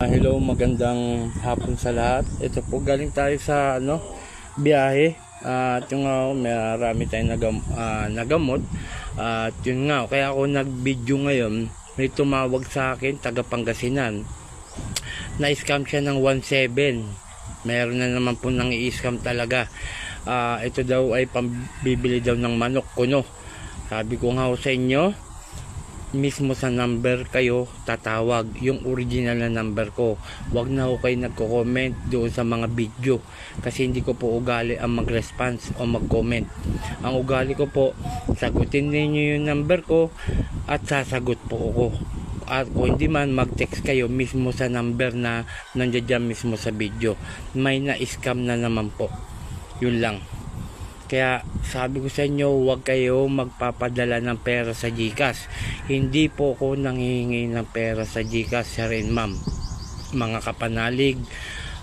Ah, Hello, magandang hapon sa lahat. Ito po galing tayo sa ano, biyahe. At yung nga, marami tayong nagam, ah, nagamot. At yun nga, kaya ako nag-video ngayon. May tumawag sa akin, taga Pangasinan. Na-scam siya ng 1.7. Meron na naman po nang i-scam talaga. Ah, ito daw ay pambibili daw ng manok kuno. Sabi ko nga sa inyo, mismo sa number kayo tatawag yung original na number ko. Wag na ho kayo nagko-comment doon sa mga video kasi hindi ko po ugali ang mag-response o mag-comment. Ang ugali ko po sagutin ninyo yung number ko at sasagot po ako. At kung hindi man mag-text kayo mismo sa number na nandiyan mismo sa video. May na-scam na naman po. Yun lang kaya sabi ko sa inyo, huwag kayo magpapadala ng pera sa GCash. Hindi po ako nangihingi ng pera sa GCash, sir and ma'am. Mga kapanalig,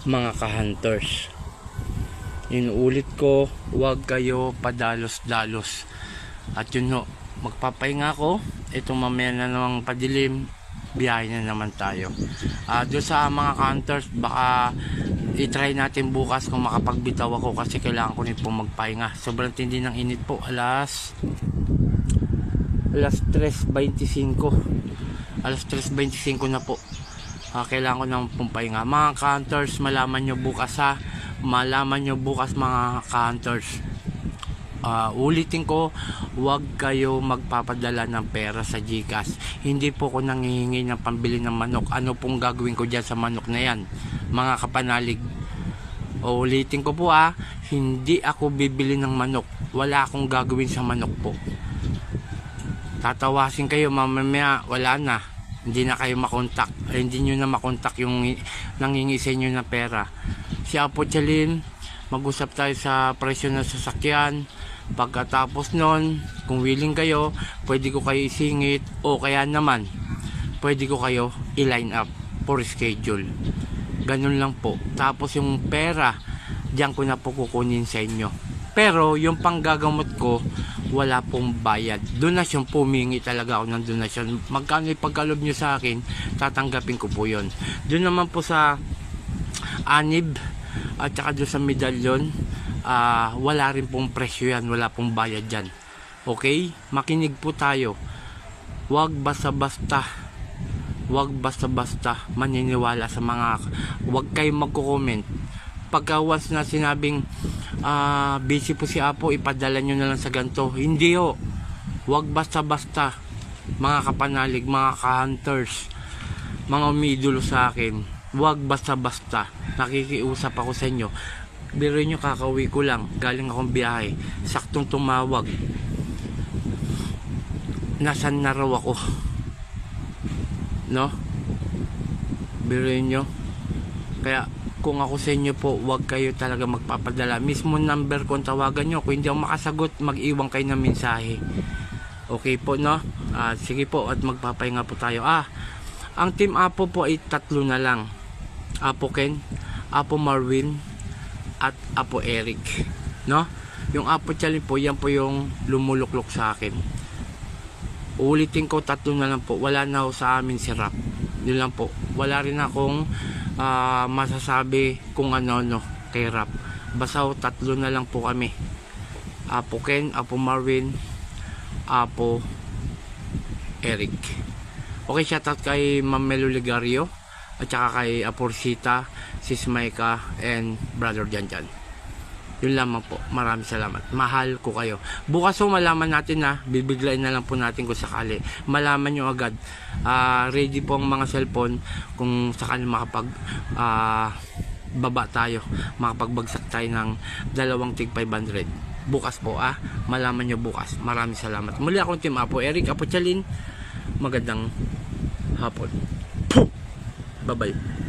mga kahunters. Inuulit ko, huwag kayo padalos-dalos. At yun ho, magpapahinga ako. Ito mamaya na namang padilim, biyahe na naman tayo. Ah, doon sa mga counters, baka i-try natin bukas kung makapagbitaw ako kasi kailangan ko po magpahinga. Sobrang tindi ng init po. Alas alas 3.25 alas 3.25 na po. Ah, kailangan ko ng pong pahinga. Mga counters, malaman nyo bukas ha. Malaman nyo bukas mga counters. Ah, ulitin ko, huwag kayo magpapadala ng pera sa GCash. Hindi po ko nangihingi ng pambili ng manok. Ano pong gagawin ko dyan sa manok na yan? Mga kapanalig. O, ulitin ko po ah, hindi ako bibili ng manok. Wala akong gagawin sa manok po. Tatawasin kayo mamaya, wala na. Hindi na kayo makontak. Eh, hindi nyo na makontak yung nangingi sa inyo na pera. Si Apo Chalin, mag-usap tayo sa presyo ng sasakyan. Pagkatapos nun, kung willing kayo, pwede ko kayo isingit o kaya naman, pwede ko kayo i-line up for schedule. Ganun lang po. Tapos yung pera, diyan ko na po kukunin sa inyo. Pero yung panggagamot ko, wala pong bayad. Donasyon, pumingi talaga ako ng donasyon. Magkano ipagkalob nyo sa akin, tatanggapin ko po yon. Doon naman po sa anib at saka doon sa medalyon, ah, wala rin pong presyo yan, wala pong bayad dyan. Okay? Makinig po tayo. Huwag basta-basta Huwag basta-basta maniniwala sa mga huwag kayong magko-comment. Pagka once na sinabing ah, busy po si Apo, ipadala nyo na lang sa ganito. Hindi ho. Huwag basta-basta mga kapanalig, mga ka-hunters, mga umiidolo sa akin. Huwag basta-basta. Nakikiusap ako sa inyo. Biro nyo kakauwi ko lang. Galing akong biyahe. Saktong tumawag. Nasaan na raw ako? no biruin nyo kaya kung ako sa inyo po huwag kayo talaga magpapadala mismo number kung tawagan nyo kung hindi ako makasagot mag-iwan kayo ng mensahe okay po no Ah, sige po at magpapahinga po tayo ah ang team Apo po ay tatlo na lang Apo Ken Apo Marvin at Apo Eric no? Yung Apo Challenge po yan po yung lumuluklok sa akin. Ulitin ko tatlo na lang po. Wala na ho sa amin si Rap. Yun lang po. Wala rin akong ah, masasabi kung ano no kay Rap. Basta ho tatlo na lang po kami. Apo Ken, Apo Marvin Apo Eric. Okay shout out kay Ma'am Melo Ligario at saka kay Aporsita Sis Maika and Brother Janjan yun lamang po. Maraming salamat. Mahal ko kayo. Bukas po malaman natin na bibiglayin na lang po natin kung sakali. Malaman nyo agad. Ah, ready po ang mga cellphone kung sakali makapag ah, baba tayo. Makapagbagsak tayo ng dalawang tig 500. Bukas po ah. Malaman nyo bukas. Maraming salamat. Muli akong team Apo Eric Apo Chalin. Magandang hapon. Bye bye.